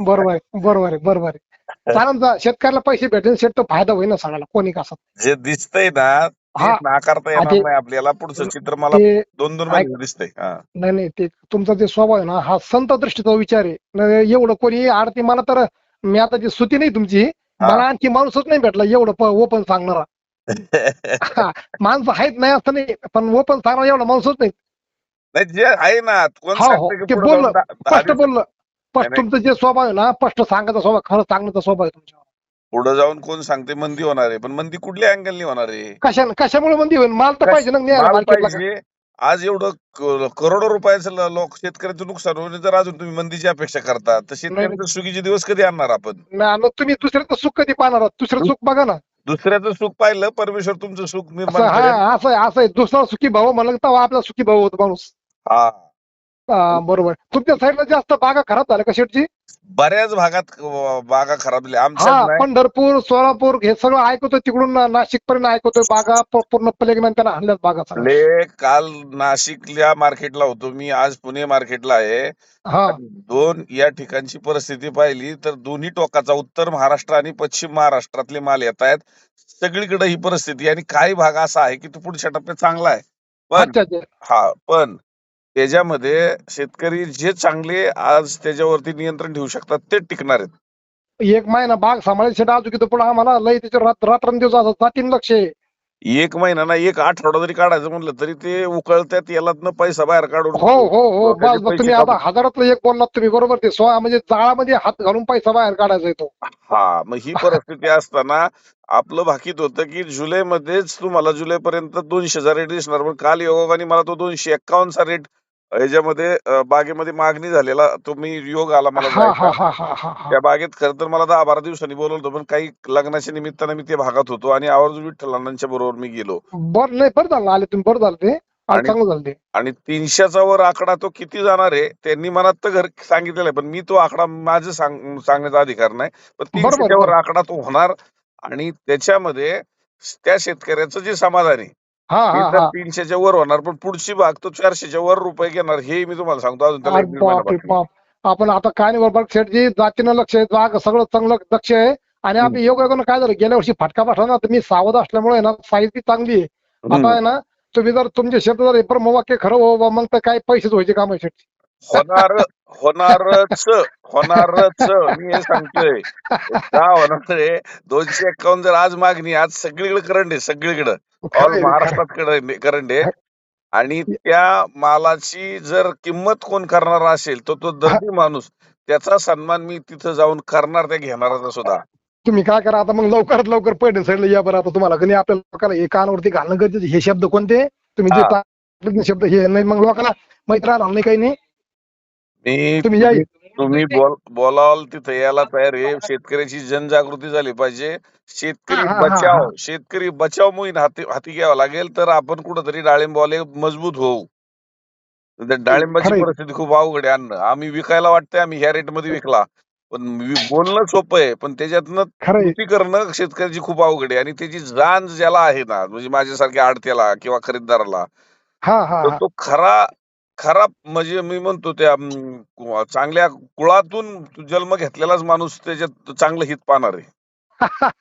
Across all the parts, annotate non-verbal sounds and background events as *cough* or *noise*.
बरोबर आहे बरोबर आहे बरोबर आहे ना, शेतकऱ्याला पैसे भेटेल शेत तर फायदा होईल ना सगळ्याला कोणी कसा जे दिसतंय ना ते हा. नाकारता येणार ते- नाही आपल्याला पुढचं चित्र मला ते दोन दोन महिने दिसतंय हा. नाही नाही ते तुमचा जे स्वभाव आहे ना हा संत दृष्टीचा विचार आहे एवढं कोणी आरती मला तर मी आता जी सुती नाही तुमची हा. मला आणखी माणूसच नाही भेटला एवढं ओपन सांगणारा *laughs* हा, माणसं आहेत नाही असं नाही पण ओपन सांगणारा एवढा माणूसच नाही नाही जे आहे ना कोण हो, हो. की ते पुढं बोललं. जाऊन दहा- दहा स्पष्ट दिवस- बोललं स्पष्ट तुमचं जे स्वभाव आहे ना स्पष्ट सांगायचा स्वभाव खरं सांगण्याचा स्वभाव आहे तुमच्यापुढे जाऊन कोण सांगते मंदी होणार आहे. पण मंदी कुठल्या अँगलनी होणार आहे? कशा कशामुळे मंदी होईल? माल तर पाहिजे ना न्यायला माल मार्केटला. पाहिजे. आज एवढं क- करोडो रुपयाचं ल- लोक शेतकऱ्याचं नुकसान होईल जर अजून तुम्ही मंदीची अपेक्षा करता तर शेतकऱ्याचं सुगीचे दिवस कधी आणणार आपण? तुम्ही दुसऱ्याचं सुख कधी पाहणार आहात? दुसरं सुख बघा ना. दुसऱ्याचं सुख पाहिलं परमेश्वर तुमचं सुख असं निर्माण हा असं आहे असं आहे. दुसरा सुखी भाऊ म्हणलं तेव्हा आपला सुखी भाऊ होतो माणूस. हा, बरोबर. तुमच्या साईडला जास्त बागा खराब झाल्या का शेटची बऱ्याच भागात बागा खराब झाल्या. हा आमच्या पंढरपूर सोलापूर हे सगळं ऐकतोय तिकडून नाशिक पर्यंत ऐकतोय. बागा प- पूर्ण प्लेग्नंट त्यांना हल्ल्यात बागा सगळ्या. ले काल नाशिकल्या मार्केटला होतो मी. आज पुणे मार्केटला आहे. हा. दोन या ठिकाणची परिस्थिती पाहिली तर दोन्ही टोकाचा उत्तर महाराष्ट्र आणि पश्चिम महाराष्ट्रातले माल येत आहेत. सगळीकडे ही परिस्थिती आहे. आणि काही भाग असा आहे की तो पुढच्या टप्प्यात चांगला आहे. पण अच्छा अच्छा. हा पण त्याच्यामध्ये शेतकरी जे चांगले आज त्याच्यावरती नियंत्रण ठेवू शकतात ते टिकणार आहेत. एक महिना बाग सांभाळायची शेट अजून पुढे आम्हाला लय त्याच्या रात रात्रंदिवस असं तीन लक्ष आहे. एक महिना ना एक आठवडा जरी काढायचं म्हणलं तरी ते उकळत्यात याला पैसा बाहेर काढून हो हो हो. बस तुम्ही आता हजारातलं एक बोललात तुम्ही बरोबर ते सोळा म्हणजे जाळामध्ये हात घालून पैसा बाहेर काढायचा येतो हा मग ही परिस्थिती असताना आपलं भाकीत होतं की जुलै मध्येच तुम्हाला जुलै पर्यंत दोनशेचा रेट दिसणार पण काल योगाने मला तो दोनशे एक्कावन्नचा रेट ह्याच्यामध्ये अं, बागेमध्ये मागणी झालेला तो मी योग आला मला हा हा जायचा. हा हा हा हा. त्या बागेत खरं तर मला दहा बारा दिवसांनी बोलवलं होतं पण काही लग्नाच्या निमित्तानं मी ते भागात होतो आणि आवर्जून विठ्ठलांच्या बरोबर मी गेलो. बर नाही बरं झालं. आले तुम्ही बरं झालं ते. आणि आणि- चांगलं झालं ते. आणि तीनशेचा वर आकडा तो किती जाणार आहे त्यांनी मनात तर घर सांगितलेला आहे पण मी तो आकडा माझं सांग सांगण्याचा अधिकार नाही. पण बरोबर, तीनशेच्या वर बरोबर. आकडा तो होणार आणि त्याच्यामध्ये त्या शेतकऱ्याचं जे समाधान आहे हा हा तर हा. तीनशेच्या वर होणार पण पुढची बाग तो चारशेच्या वर रुपये घेणार हे मी तुम्हाला सांगतो अजून त्याला अरे एक दीड महिना बाप रे बाकी आहे. बाप. आपण आता काय नाही बरोबर शेटजी जातीनं लक्ष आहे जाग सगळं चांगलं लक्ष आहे आणि आपली योगायोगानं काय झालं गेल्या वर्षी फटका पाठवला ना तर मी सावध असल्यामुळे ना साईज ती चांगली आहे. आता. आहे ना तुम्ही जर तुमचे शब्द जर परम वाक्य खरं हो बा, मग तर काय पैसेच व्हायचे काम आहे शेटजी होणार होणारच होणारच मी हे सांगतोय. का होणार आहे दोनशे एक्कावन्न जर आज मागणी आज सगळीकडे करंट आहे सगळीकडे. ऑल महाराष्ट्रात करंट आहे आणि त्या मालाची जर किंमत कोण करणार असेल तर तो दर्दी माणूस त्याचा सन्मान मी तिथं जाऊन करणार त्या घेणाराचा सुद्धा. तुम्ही काय करा आता मग लवकरात लवकर पैठण साईडला या बरं आता तुम्हाला. कधी आपल्या लोकांना कानावरती घालणं गरजेचं हे शब्द कोणते? तुम्ही जे शब्द हे नाही मग लोकांना माहीत राहणार नाही काही नाही. मी तुम्ही या तुम्ही बोल बोलाल तिथं यायला तयार आहे. शेतकऱ्याची जनजागृती झाली पाहिजे. शेतकरी बचाव. शेतकरी बचाव मोहीम हाती हाती घ्यावं लागेल तर आपण कुठंतरी डाळिंबवाले मजबूत होऊ. डाळिंबाची. परिस्थिती खूप अवघड आहे. अन्न आम्ही विकायला वाटतंय आम्ही ह्या रेटमध्ये विकला. पण बोलणं सोपं आहे पण त्याच्यातनं कृती करणं शेतकऱ्याची खूप अवघड आहे. आणि त्याची जाण ज्याला आहे ना म्हणजे माझ्यासारख्या आडत्याला किंवा खरेदीदाराला तो खरा खरा म्हणजे मी म्हणतो त्या अं, कु- चांगल्या कुळातून जन्म घेतलेलाच माणूस त्याच्यात चांगलं हित पाहणार आहे. *laughs*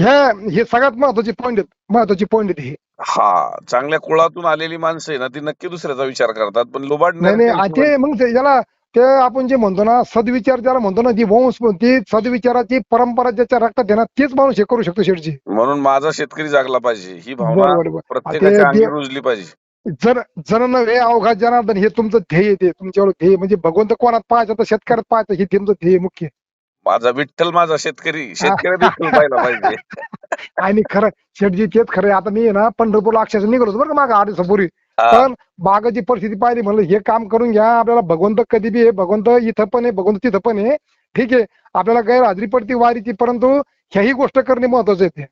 हे हे सगळ्यात महत्वाची पॉईंट आहेत महत्वाची पॉईंट आहेत हे. हा चांगल्या कुळातून आलेली माणसं आहे ना ती नक्की दुसऱ्याचा विचार करतात पण लुबाड नाही ते मग ते ज्याला ते आपण जे म्हणतो ना सद्विचार ज्याला म्हणतो ना जी वंश ती सद्विचाराची परंपरा ज्याच्या रक्तात आहे ना तेच माणूस हे करू शकतो शेठजी. म्हणून माझा शेतकरी जागला पाहिजे ही भावना बरोबर बरोबर. प्रत्येकाच्या ते- अंगी ते- रुजली पाहिजे. जर जर नव्हे अवघात जनार्दन हे तुमचं ध्येय ते तुमच्या ध्येय म्हणजे भगवंत कोणात पाहायचं तर शेतकऱ्यात पाहायचं हे तुमचं ध्येय मुख्य. माझा विठ्ठल माझा शेतकरी शेतकरी विठ्ठल पाहिला पाहिजे *laughs* आणि खरं शेठजी तेच खरं. आता मी ना पंढरपूरला अक्षरशः निघालो होतो बरं का मागं आठ दिवसापूर्वी. पण बागाची परिस्थिती पाहिली म्हणलं हे काम करून घ्या आपल्याला भगवंत कधी बी आहे भगवंत इथं पण आहे भगवंत तिथं पण आहे ठीक आहे आपल्याला गैरहजेरी पडती वारीची परंतु ह्याही गोष्ट करणे महत्वाचं आहे ते.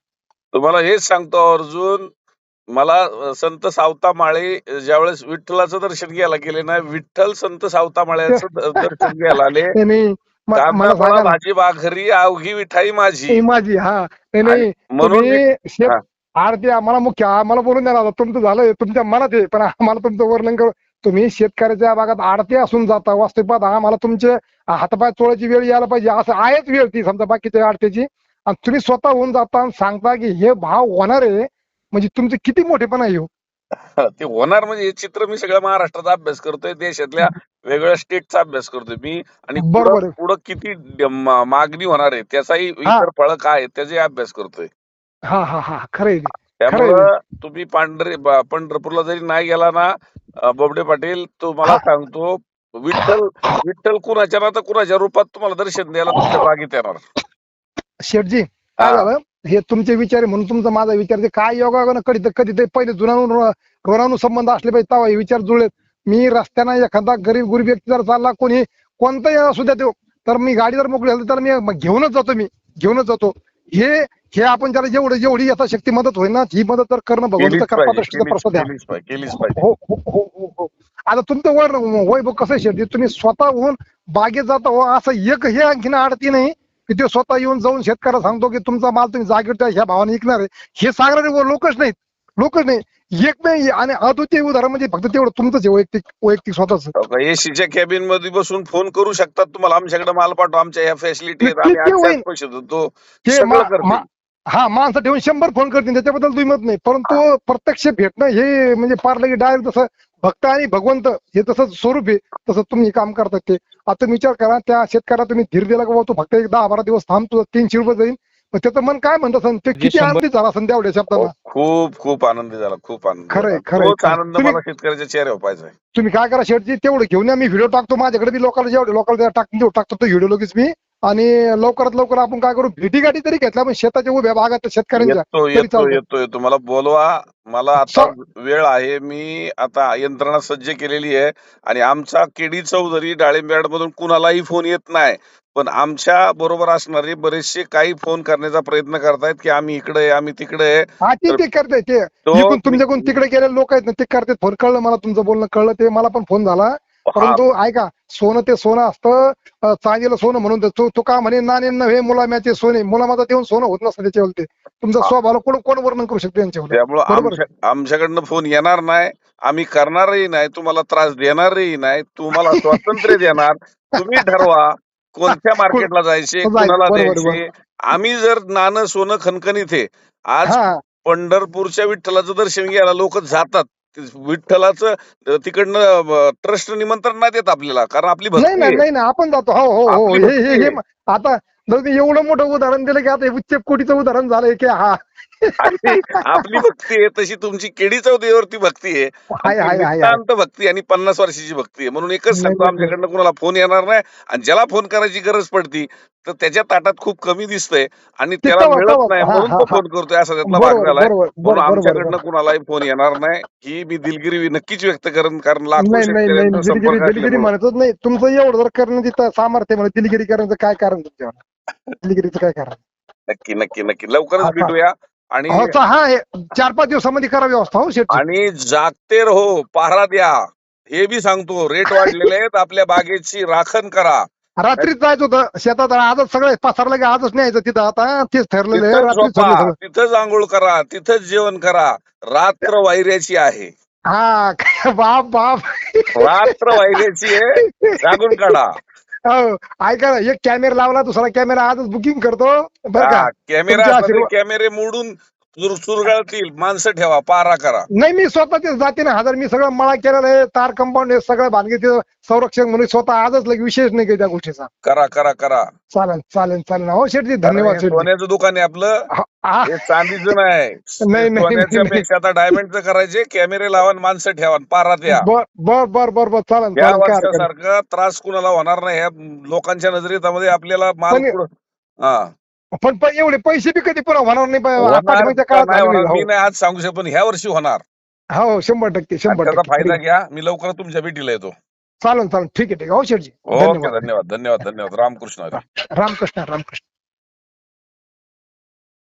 तुम्हाला हेच सांगतो अर्जुन मला संत सावता माळे ज्यावेळेस विठ्ठलाचं दर्शन घ्यायला गेले ना विठ्ठल संत सावता माळ्याचं दर्शन घ्यायला आले. *laughs* नाही, नाही. म- कांदा मला फळा सांगा ना. भाजी भाकरी अवघी मिठाई माझी. ही माझी हा. नाही म्हणून. आरती आम्हाला मुख्य आम्हाला बोलून द्या तुमचं झालंय तुमच्या मनात आहे पण आम्हाला तुमचं वर्णन कर. तुम्ही शेतकऱ्याच्या भागात आडते असून जाता वास्तविक आम्हाला तुमचे हातपाय चोळायची वेळ यायला पाहिजे. असं आहेच वेळ ती समजा बाकीच्या आडत्याची आणि तुम्ही स्वतः होऊन जाता आणि सांगता की हे भाव होणार आहे म्हणजे तुमचं किती मोठेपणा आहे हो *laughs* ते होणार म्हणजे हे चित्र मी सगळ्या महाराष्ट्राचा अभ्यास करतोय देशातल्या वेगवेगळ्या स्टेटचा अभ्यास करतोय मी आणि बरोबर पुढं आहे. पुढं किती ड- मा- मागणी होणार आहे त्याचाही इतर फळ काय त्याचाही अभ्यास करतोय हा हा हा खरं आहे ते. खरं आहे त्यामुळं तुम्ही पांढरे ब- पंढरपूरला जरी नाही गेला ना अं, बोबडे पाटील तुम्हाला हा. सांगतो विठ्ठल विठ्ठल कुणाच्या ना तर कुणाच्या रूपात तुम्हाला दर्शन द्यायला तुमच्या बागेत येणार शेठजी काय हा. झालं हे तुमचे विचार आहे म्हणून तुमचा माझा विचार आहे. काय योगायोगानं कधी कधी ते पहिले जुना रोरानु संबंध असले पाहिजे तेव्हा हे विचार जुळलेत. मी रस्त्यानं एखादा गरीब गुरीब व्यक्ती जर चालला कोणी कोणताही असू द्या तो तर मी गाडी जर मोकळी झाली तर मी घेऊनच जातो मी. घेऊनच जातो. हे हे आपण त्याला जेवढं जेवढी यथाशक्ती मदत होईल ना ही मदत तर करणं पाहिजे हो हो हो हो हो आता तुमचं वर वय बघ कसं शेवटी तुम्ही स्वतः होऊन बागेत जाता हो असं एक हे आणखीन अडती नाही. की ते स्वतः येऊन जाऊन शेतकऱ्याला सांगतो की तुमचा माल तुम्ही जागेवर त्या ह्या भावाने विकणार आहे. हे सांगणारे लोकच नाहीत. लोकच नाही. एक नाही आणि अद्वितीय उदाहरण म्हणजे फक्त तेवढं तुमचंच आहे वैयक्तिक वैयक्तिक स्वतःच. एसीच्या कॅबिनमध्ये बसून फोन करू शकतात तुम्हाला. आमच्याकडे माल पाठवा. आमच्या ह्या फॅसिलिटी हा माणसं ठेवून शंभर फोन करतील. त्याच्याबद्दल दुमत नाही. परंतु प्रत्यक्ष भेटणं हे म्हणजे पार लगे डायरेक्ट जसं भक्त आणि भगवंत हे तसं स्वरूप आहे तसं तुम्ही काम करतात ते. आता विचार करा त्या शेतकऱ्याला तुम्ही धीर दिला का तू फक्त एक दहा बारा दिवस थांबतो तीनशे रुपये जाईल पण त्याचं मन काय म्हणत असेल ते किती शंभर- आनंदी झाला असेल तेवढ्या शब्दाला खूप खूप आनंदी झाला खूप आनंद खरंय, खरंय. आनंद मला शेतकऱ्याच्या चेहऱ्यावर पाहिजे तुम्ही काय करा शेटजी तेवढं घेऊन या. मी व्हिडिओ टाकतो माझ्याकडे बी लोकांना जेवढे लोकांना टाकतो तेवढं टाकतो तो व्हिडिओ लगेच मी आणि लवकरात लवकर आपण काय करू? भेटी गाठी तरी घेतल्या पण शेताच्या उभ्या भागात शेतकऱ्यांच्या. येतो तरी येतो चालतं. येतो येतो. मला बोलवा. मला आता वेळ आहे. मी आता यंत्रणा सज्ज केलेली आहे. आणि आमचा केडी चौधरी डाळिंबयार्ड मधून कुणालाही फोन येत नाही. पण आमच्या बरोबर असणारे बरेचसे काही फोन करण्याचा प्रयत्न करतायत की आम्ही इकडे आहे आम्ही तिकडे आहे. हा ते ते करते ते. तो इकडून तुमच्याकडून तिकडे गेलेले लोक आहेत ना ते करते फोन कळलं मला तुमचं बोलणं कळलं ते. मला पण फोन झाला. परंतु ऐका सोनं ते सोनं असतं चांदीला सोनं म्हणून ते- तो का म्हणे नाणे नव्हे मुलाम्याचे सोने मुलामाचा देऊन सोनं होत नसतं त्याच्यावर ते तुमचा हा. स्वभाव कोण कोण वर्णन करू शकतो यांच्यावर? त्यामुळं आमच्याकडनं फोन येणार नाही आम्ही करणारही नाही तुम्हाला त्रास देणारही नाही तुम्हाला स्वातंत्र्य *laughs* देणार तुम्ही ठरवा कोणत्या मार्केटला जायचे कुणाला द्यायचे. आम्ही जर नाणं सोनं खणखणीत आहे आज हा. पंढरपूरच्या विठ्ठलाचं दर्शन घ्यायला लोक जातात विठ्ठलाचं तिकडनं ट्रस्ट निमंत्रण नाही देत आपल्याला कारण आपली नाही नाही नाही, आपण जातो. हो हो हो. हे हे हे. आता एवढं मोठं उदाहरण दिलं की आता हे उच्च कोटीचं उदाहरण झालंय की हा. आपली भक्ती आहे तशी तुमची केडी चौधरीवरती भक्ती आहे. भक्ती आणि पन्नास वर्षाची भक्ती आहे. म्हणून एकच सांगतो आमच्याकडनं कुणाला फोन येणार नाही. आणि ज्याला फोन करायची गरज पडती तर त्याच्या ताटात खूप कमी दिसतंय. आणि त्याला मिळत नाही म्हणून तो. फोन करतोय असा त्यातला भाग झालाय. म्हणून आमच्याकडनं कुणालाही फोन येणार नाही. ही मी दिलगिरी नक्कीच व्यक्त करेन कारण दिलगिरी असल्यामुळं. म्हणतच नाही. तुमचं एवढं जर करणं तिथं सामर्थ्य म्हणजे दिलगिरी करण्याचं काय कारण तुमच्यावर? दिलगिरीचं काय कारण नक्की नक्की नक्की. लवकरच हा, हा. भेटूया. आणि हो हा हे चार पाच दिवसामध्ये करा व्यवस्था हो शेट आणि जागते रहो पहारा द्या. हे बी सांगतो रेट वाढलेले आहेत आपल्या बागेची राखण करा. रात्रीच जायचं होतं शेतात आजच सगळं पसरलं की आजच न्यायचं तिथं आता तेच ठरलेलं आहे तिथंच रात्री झोपा सगळं. तिथंच आंघोळ करा तिथंच जेवण करा. रात्र वायऱ्याची आहे. हा *laughs* बाप बाप. रात्र वायऱ्याची आहे जागून काढा. हो ऐका ना, एक कॅमेरा लावला दुसरा कॅमेरा आजच बुकिंग करतो बरं का? हा, कॅमेरा तुमच्या असले आशीर्वाद- कॅमेरे मोडून चुरगाळतील माणसं ठेवा पारा करा. नाही मी स्वतः तेच जाते ना हजार मी सगळं मळा केलेलं आहे तार कंपाऊंड हे सगळं बांधगे संरक्षण म्हणून स्वतः आजच लगे विशेष नाही काही त्या गोष्टीचा. करा करा करा. चालेल चालेल चालेल. हो शेटजी धन्यवाद शेटजी सोन्याचं दुकान आहे आपलं. हा, चांदीचं *laughs* नाही नाही, नाही, सोन्याच्या नाही. पेक्षा आता डायमंडचं करायचे कॅमेरे लावा आणि माणसं ठेवा आणि पारा द्या. बर बर बर बर बर चालेल या चालेल काय हरकत नाही. वर्षासारखा त्रास कुणाला होणार नाही ह्या लोकांच्या नजरेमध्ये आपल्याला माल पण- पुढं- हा. पण पण एवढे पैसे बी कधी पुन्हा होणार नाही होणार पाठीमागच्या का काळात नाही झालेले. होणार? मी नाही आज सांगू शकत पण ह्या वर्षी होणार. हो हो शंभर टक्के आणि शंभर त्याचा टक्के. फायदा ठीक घ्या मी लवकर तुमच्या भेटीला येतो. चालेल चालेल ठीक आहे ठीक आहे. हो ओके धन्यवाद. धन्यवाद धन्यवाद धन्यवाद. रामकृष्ण हरी. रामकृष्ण रामकृष्ण.